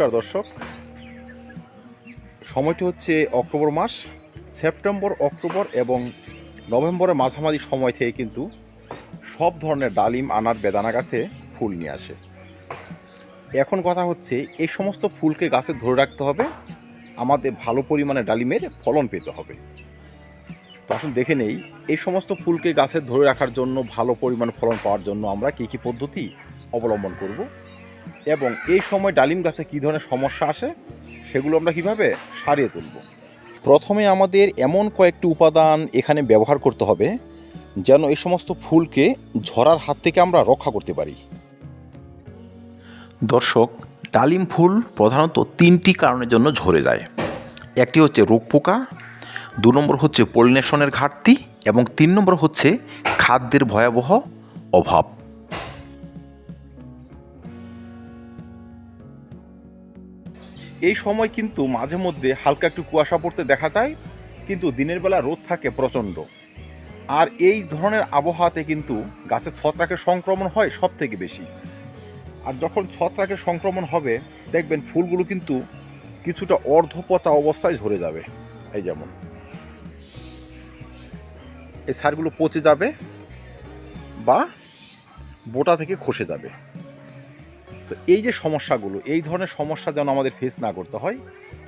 নমস্কার দর্শক। সময়টি হচ্ছে অক্টোবর মাস, সেপ্টেম্বর, অক্টোবর এবং নভেম্বরের মাঝামাঝি সময় থেকে কিন্তু সব ধরনের ডালিম, আনার, বেদানা গাছে ফুল নিয়ে আসে। এখন কথা হচ্ছে, এই সমস্ত ফুলকে গাছে ধরে রাখতে হবে, আমাদের ভালো পরিমাণে ডালিমের ফলন পেতে হবে। তো আসুন দেখে নেই, এই সমস্ত ফুলকে গাছে ধরে রাখার জন্য, ভালো পরিমাণ ফলন পাওয়ার জন্য আমরা কী কী পদ্ধতি অবলম্বন করব? এবং এই সময় ডালিম গাছে কী ধরনের সমস্যা আসে, সেগুলো আমরা কীভাবে সারিয়ে তুলব? প্রথমে আমাদের এমন কয়েকটি উপাদান এখানে ব্যবহার করতে হবে, যেন এই সমস্ত ফুলকে ঝরার হাত থেকে আমরা রক্ষা করতে পারি। দর্শক, ডালিম ফুল প্রধানত তিনটি কারণের জন্য ঝরে যায়। একটি হচ্ছে রোগ পোকা, দু নম্বর হচ্ছে পলিনেশনের ঘাটতি এবং তিন নম্বর হচ্ছে খাদ্যের ভয়াবহ অভাব। এই সময় কিন্তু মাঝে মধ্যে হালকা একটু কুয়াশা পড়তে দেখা যায়, কিন্তু দিনের বেলা রোদ থাকে প্রচণ্ড। আর এই ধরনের আবহাওয়াতে কিন্তু গাছে ছত্রাকের সংক্রমণ হয় সব থেকে বেশি। আর যখন ছত্রাকের সংক্রমণ হবে, দেখবেন ফুলগুলো কিন্তু কিছুটা অর্ধপচা অবস্থায় ঝরে যাবে, এই যেমন। এই সারগুলো পচে যাবে বা বোটা থেকে খসে যাবে। তো এই যে সমস্যাগুলো, এই ধরনের সমস্যা যেন আমাদের ফেস না করতে হয়,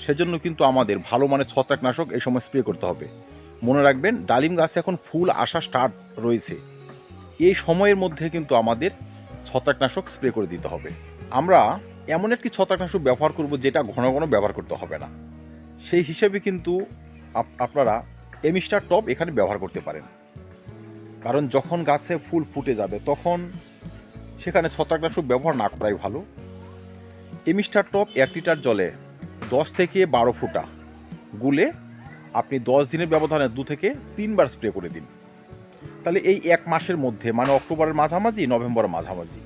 সেজন্য কিন্তু আমাদের ভালো মানের ছত্রাকনাশক এই সময় স্প্রে করতে হবে। মনে রাখবেন, ডালিম গাছে এখন ফুল আসা স্টার্ট রয়েছে। এই সময়ের মধ্যে কিন্তু আমাদের ছত্রাকনাশক স্প্রে করে দিতে হবে। আমরা এমন একটি ছত্রাকনাশক ব্যবহার করব যেটা ঘন ঘন ব্যবহার করতে হবে না। সেই হিসেবে কিন্তু আপনারা এমিস্টার টপ এখানে ব্যবহার করতে পারেন। কারণ যখন গাছে ফুল ফুটে যাবে, তখন সেখানে ছত্রাকনাশক ব্যবহার না করাই ভালো। এমিস্টার টপ এক লিটার জলে দশ থেকে বারো ফুটা। গুলে আপনি দশ দিনের ব্যবধানে দু থেকে তিনবার স্প্রে করে দিন। তাহলে এই এক মাসের মধ্যে মানে অক্টোবরের মাঝামাঝি নভেম্বরের মাঝামাঝি,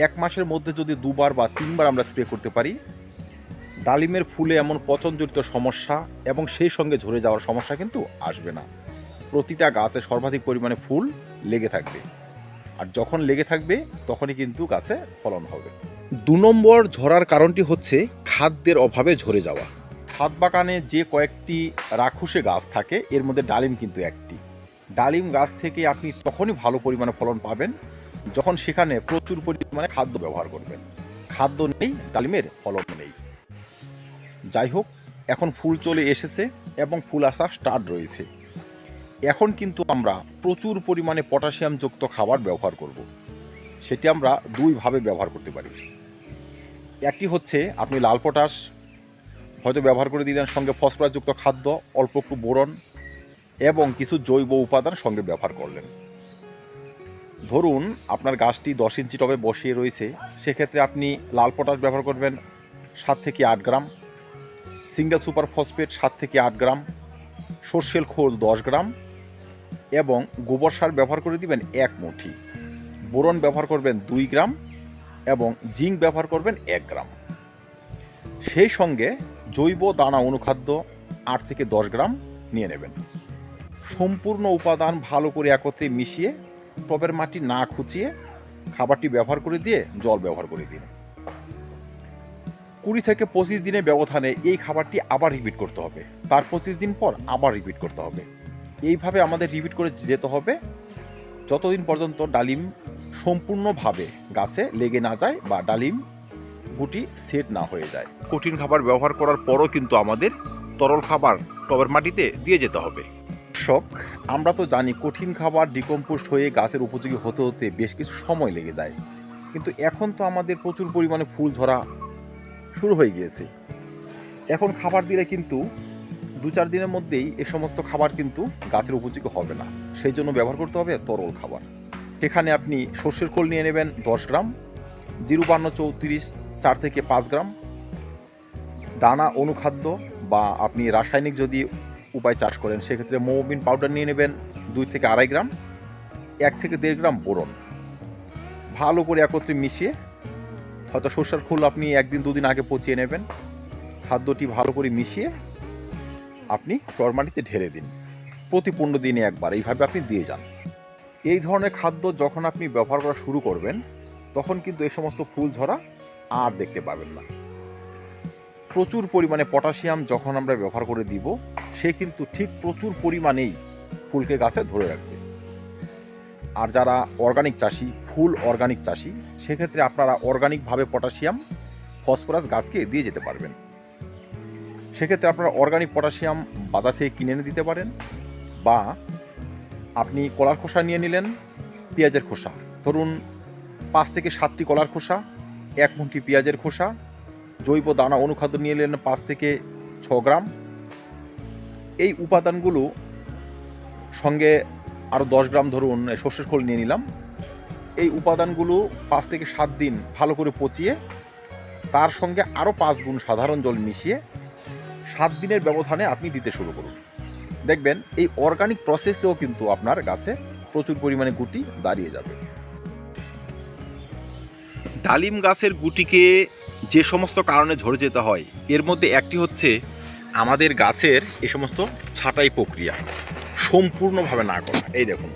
এক মাসের মধ্যে যদি দুবার বা তিনবার আমরা স্প্রে করতে পারি, ডালিমের ফুলে এমন পচনজনিত সমস্যা এবং সেই সঙ্গে ঝরে যাওয়ার সমস্যা কিন্তু আসবে না। প্রতিটা গাছে সর্বাধিক পরিমাণে ফুল লেগে থাকবে। আর যখন লেগে থাকবে তখনই কিন্তু গাছে ফলন হবে। দু নম্বর ঝরার কারণটি হচ্ছে খাদ্যের অভাবে ঝরে যাওয়া। ছাদ বাগানে যে কয়েকটি রাক্ষুসে গাছ থাকে এর মধ্যে ডালিম কিন্তু একটি। ডালিম গাছ থেকে আপনি তখনই ভালো পরিমাণে ফলন পাবেন যখন সেখানে প্রচুর পরিমাণে খাদ্য ব্যবহার করবেন। খাদ্য নেই ডালিমের ফলন নেই। যাই হোক এখন ফুল চলে এসেছে এবং ফুল আসা স্টার্ট রয়েছে। এখন কিন্তু আমরা প্রচুর পরিমাণে পটাশিয়ামযুক্ত খাবার ব্যবহার করব। সেটি আমরা দুইভাবে ব্যবহার করতে পারি। একটি হচ্ছে, আপনি লাল পটাশ, হয়তো ব্যবহার করে দিলেন সঙ্গে ফসফরাসযুক্ত খাদ্য, অল্প একটু বোরন এবং কিছু জৈব উপাদান সঙ্গে ব্যবহার করলেন। ধরুন, আপনার গাছটি দশ ইঞ্চি টবে বসিয়ে রয়েছে, সেক্ষেত্রে আপনি লাল পটাশ ব্যবহার করবেন সাত থেকে আট গ্রাম, সিঙ্গেল সুপার ফসফেট সাত থেকে আট গ্রাম, সর্ষের খোল দশ গ্রাম এবং গোবর সার ব্যবহার করে দিবেন এক মুঠি। বোরন ব্যবহার করবেন দুই গ্রাম এবং জিঙ্ক ব্যবহার করবেন এক গ্রাম। সেই সঙ্গে জৈব দানা অনুখাদ্য আট থেকে দশ গ্রাম নিয়ে নেবেন। সম্পূর্ণ উপাদান ভালো করে একত্রে মিশিয়ে টবের মাটি না খুঁচিয়ে খাবারটি ব্যবহার করে দিয়ে জল ব্যবহার করে দিন। কুড়ি থেকে পঁচিশ দিনের ব্যবধানে এই খাবারটি আবার রিপিট করতে হবে। তার পঁচিশ দিন পর আবার রিপিট করতে হবে। এইভাবে আমাদের রিপিট করে যেতে হবে। যতদিন পর্যন্ত ডালিম সম্পূর্ণভাবে গাছে লেগে না যায় বা ডালিম গুটি সেট না হয়ে যায়। কঠিন খাবার ব্যবহার করার পরও কিন্তু আমাদের তরল খাবার টবের মাটিতে দিয়ে যেতে হবে। দর্শক আমরা তো জানি কঠিন খাবার ডিকম্পোস্ট হয়ে গাছের উপযোগী হতে হতে বেশ কিছু সময় লেগে যায়। কিন্তু এখন তো আমাদের প্রচুর পরিমাণে ফুল ঝরা শুরু হয়ে গিয়েছে। এখন খাবার দিলে কিন্তু দু চার দিনের মধ্যেই এ সমস্ত খাবার কিন্তু গাছের উপযোগী হবে না। সেই জন্য ব্যবহার করতে হবে তরল খাবার। সেখানে আপনি সর্ষের খোল নিয়ে নেবেন দশ গ্রাম, জিরু বান্ন চৌত্রিশ চার থেকে পাঁচ গ্রাম, দানা অনুখাদ্য বা আপনি রাসায়নিক যদি উপায় চাষ করেন, সেক্ষেত্রে মোবিন পাউডার নিয়ে নেবেন দুই থেকে আড়াই গ্রাম, এক থেকে দেড় গ্রাম বোরন। ভালো করে একত্রে মিশিয়ে হয়তো সর্ষের খোল আপনি একদিন দুদিন আগে পচিয়ে নেবেন। খাদ্যটি ভালো করে মিশিয়ে আপনি টরমাটিতে ঢেলে দিন। প্রতি পনেরো দিনে একবার, এইভাবে আপনি দিয়ে যান। এই ধরনের খাদ্য যখন আপনি ব্যবহার করা শুরু করবেন, তখন কিন্তু এই সমস্ত ফুল ঝরা আর দেখতে পাবেন না। প্রচুর পরিমাণে পটাশিয়াম যখন আমরা ব্যবহার করে দিব, সে কিন্তু ঠিক প্রচুর পরিমাণেই ফুলকে গাছে ধরে রাখবে। আর যারা অর্গানিক চাষি, ফুল অর্গানিক চাষি, সেক্ষেত্রে আপনারা অর্গানিকভাবে পটাশিয়াম, ফসফরাস গাছকে দিয়ে যেতে পারবেন। সেক্ষেত্রে আপনারা অর্গানিক পটাশিয়াম বাজার থেকে কিনে এনে দিতে পারেন, বা আপনি কলার খোসা নিয়ে নিলেন, পেঁয়াজের খোসা। ধরুন পাঁচ থেকে সাতটি কলার খোসা, এক মুঠি পেঁয়াজের খোসা, জৈব দানা অনুখাদ্য নিয়ে নিলেন পাঁচ থেকে ছ গ্রাম। এই উপাদানগুলো সঙ্গে আরও দশ গ্রাম ধরুন সর্ষের খোল নিয়ে নিলাম। এই উপাদানগুলো পাঁচ থেকে সাত দিন ভালো করে পচিয়ে, তার সঙ্গে আরও পাঁচ গুণ সাধারণ জল মিশিয়ে সাত দিনের ব্যবধানে আপনি দিতে শুরু করুন। দেখবেন এই অর্গানিক প্রসেসেও কিন্তু আপনার গাছে প্রচুর পরিমাণে গুটি দাঁড়িয়ে যাবে। ডালিম গাছের গুটিকে যে সমস্ত কারণে ঝরে যেতে হয়, এর মধ্যে একটি হচ্ছে আমাদের গাছের এ সমস্ত ছাঁটাই প্রক্রিয়া। সম্পূর্ণভাবে না করা। এই দেখুন,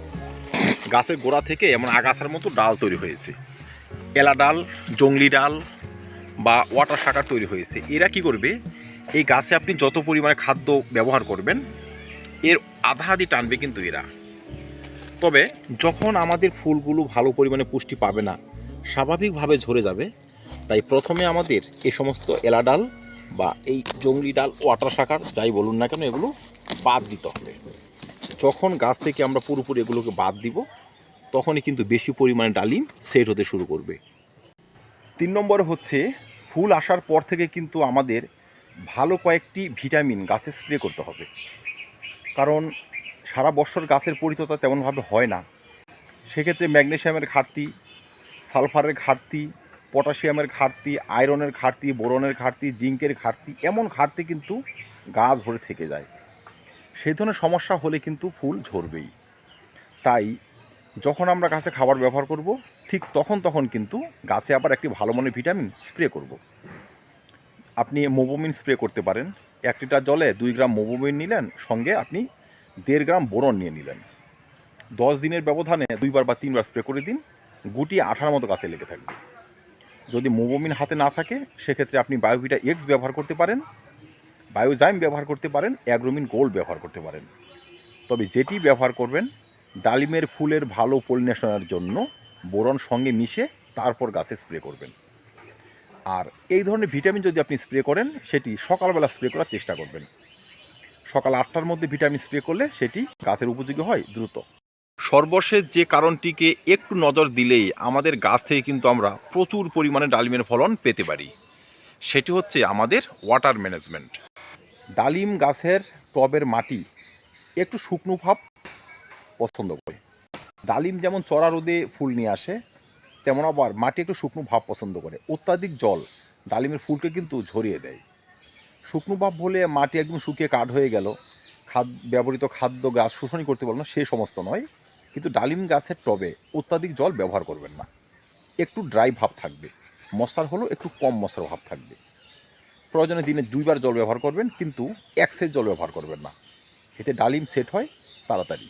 গাছের গোড়া থেকে এমন আগাছার মতো ডাল তৈরি হয়েছে। এলা ডাল, জংলি ডাল বা ওয়াটার শাখা তৈরি হয়েছে। এরা কি করবে? এই গাছে আপনি যত পরিমাণে খাদ্য ব্যবহার করবেন, এর আধা আধি টানবে কিন্তু এরা। তবে যখন আমাদের ফুলগুলো ভালো পরিমাণে পুষ্টি পাবে না, স্বাভাবিকভাবে ঝরে যাবে। তাই প্রথমে আমাদের এ সমস্ত এলা ডাল বা এই জংলি ডাল ওয়াটার শাখার যাই বলুন না কেন, এগুলো বাদ দিতে হবে। যখন গাছ থেকে আমরা পুরোপুরি এগুলোকে বাদ দিব, তখনই কিন্তু বেশি পরিমাণে ডালিম সেট হতে শুরু করবে। তিন নম্বরে হচ্ছে, ফুল আসার পর থেকে কিন্তু আমাদের ভালো কয়েকটি ভিটামিন গাছে স্প্রে করতে হবে। কারণ সারা বছর গাছের পরিচর্যা তেমনভাবে হয় না। সেক্ষেত্রে ম্যাগনেসিয়ামের ঘাটতি, সালফারের ঘাটতি, পটাশিয়ামের ঘাটতি, আয়রনের ঘাটতি, বোরনের ঘাটতি, জিঙ্কের ঘাটতি এমন ঘাটতি কিন্তু গাছ ভরে থেকে যায়। সেই ধরনের সমস্যা হলে কিন্তু ফুল ঝরবেই। তাই যখন আমরা গাছে খাবার ব্যবহার করব, ঠিক তখন তখন কিন্তু গাছে আবার একটি ভালো মানের ভিটামিন স্প্রে করব। আপনি মোবোমিন স্প্রে করতে পারেন। এক লিটার জলে দুই গ্রাম মোবোমিন নিলেন, সঙ্গে আপনি দেড় গ্রাম বোরন নিয়ে নিলেন। দশ দিনের ব্যবধানে দুইবার বা তিনবার স্প্রে করে দিন, গুটি আঠার মতো গাছে লেগে থাকবে। যদি মোবোমিন হাতে না থাকে, সেক্ষেত্রে আপনি বায়োভিটা এক্স ব্যবহার করতে পারেন, বায়োজাইম ব্যবহার করতে পারেন, অ্যাগ্রোমিন গোল্ড ব্যবহার করতে পারেন। তবে যেটি ব্যবহার করবেন, ডালিমের ফুলের ভালো পলিনেশনের জন্য বোরন সঙ্গে মিশে তারপর গাছে স্প্রে করবেন। আর এই ধরনের ভিটামিন যদি আপনি স্প্রে করেন সেটি সকালবেলা স্প্রে করার চেষ্টা করবেন। সকাল আটটার মধ্যে ভিটামিন স্প্রে করলে সেটি গাছের উপযোগী হয় দ্রুত। সর্বশেষ যে কারণটিকে একটু নজর দিলেই আমাদের গাছ থেকে কিন্তু আমরা প্রচুর পরিমাণে ডালিমের ফলন পেতে পারি। সেটি হচ্ছে আমাদের ওয়াটার ম্যানেজমেন্ট। ডালিম গাছের টবের মাটি একটু শুকনো ভাব পছন্দ করে। ডালিম যেমন চড়া রোদে ফুল নিয়ে আসে তেমন আবার মাটি একটু শুকনো ভাব পছন্দ করে। অত্যাধিক জল, ডালিমের ফুলকে কিন্তু ঝরিয়ে দেয়। শুকনো ভাব হলে মাটি একদম শুকিয়ে কাঠ হয়ে গেল। খাদ্য ব্যবহৃত খাদ্য, গাছ শোষণই করতে পারল না, সে সমস্ত নয়। কিন্তু ডালিম গাছের টবে অত্যাধিক জল ব্যবহার করবেন না। একটু ড্রাই ভাব থাকবে। মশার হলো একটু কম মশার ভাব থাকবে। প্রয়োজনে দিনে দুইবার জল ব্যবহার করবেন, কিন্তু এক সেট জল ব্যবহার করবেন না। এতে ডালিম সেট হয় তাড়াতাড়ি।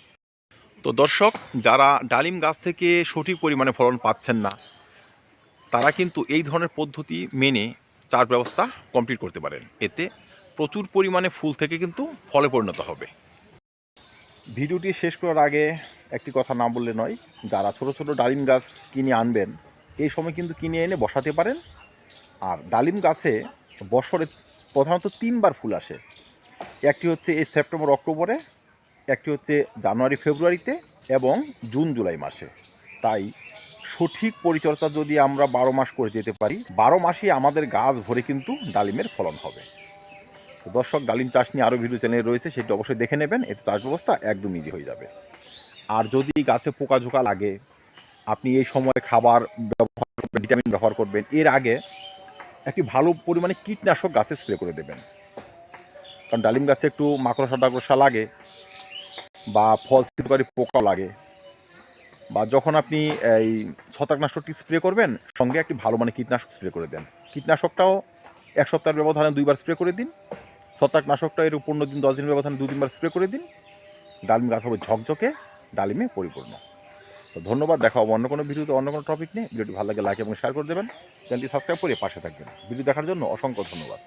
তো দর্শক, যারা ডালিম গাছ থেকে সঠিক পরিমাণে ফলন পাচ্ছেন না, তারা কিন্তু এই ধরনের পদ্ধতি মেনে চার ব্যবস্থা কমপ্লিট করতে পারেন। এতে প্রচুর পরিমাণে ফুল থেকে কিন্তু ফলে পরিণত হবে। ভিডিওটি শেষ করার আগে একটি কথা না বললে নয়, যারা ছোট ছোট ডালিম গাছ কিনে আনবেন, এই সময় কিন্তু কিনে এনে বসাতে পারেন। আর ডালিম গাছে বছরে প্রধানত তিনবার ফুল আসে। একটি হচ্ছে এই সেপ্টেম্বর অক্টোবরে একটি হচ্ছে জানুয়ারি, ফেব্রুয়ারিতে এবং জুন, জুলাই মাসে। তাই সঠিক পরিচর্যা যদি আমরা বারো মাস করে যেতে পারি, বারো মাসই আমাদের গাছ ভরে কিন্তু ডালিমের ফলন হবে। তো দর্শক, ডালিম চাষ নিয়ে আরও ভিডিও চ্যানেল রয়েছে, সেটি অবশ্যই দেখে নেবেন। এতে চাষ ব্যবস্থা একদম ইজি হয়ে যাবে। আর যদি গাছে পোকা ঝোকা লাগে, আপনি এই সময় খাবার ব্যবহার করবেন, ভিটামিন ব্যবহার করবেন, এর আগে একটি ভালো পরিমাণে কীটনাশক গাছে স্প্রে করে দেবেন। কারণ ডালিম গাছে একটু মাকড়সা টাকড়সা লাগে বা ফল ছিদ্রকারী পোকা লাগে। বা যখন আপনি এই ছত্রাকনাশকটি স্প্রে করবেন, সঙ্গে একটি ভালো মানে কীটনাশক স্প্রে করে দেন। কীটনাশকটাও এক সপ্তাহের ব্যবধানে দুইবার স্প্রে করে দিন। ছত্রাকনাশকটা এর পনেরো দিন, দশ দিন ব্যবধানে দু তিনবার স্প্রে করে দিন। ডালিম গাছ হবে ঝকঝকে, ডালিমে পরিপূর্ণ। তো ধন্যবাদ, দেখা হবে অন্য কোনো ভিডিওতে, অন্য কোনো টপিক নিয়ে। ভিডিওটি ভালো লাগে লাইক এবং শেয়ার করে দেবেন। চ্যানেলটি সাবস্ক্রাইব করে পাশে থাকবেন। ভিডিও দেখার জন্য অসংখ্য ধন্যবাদ।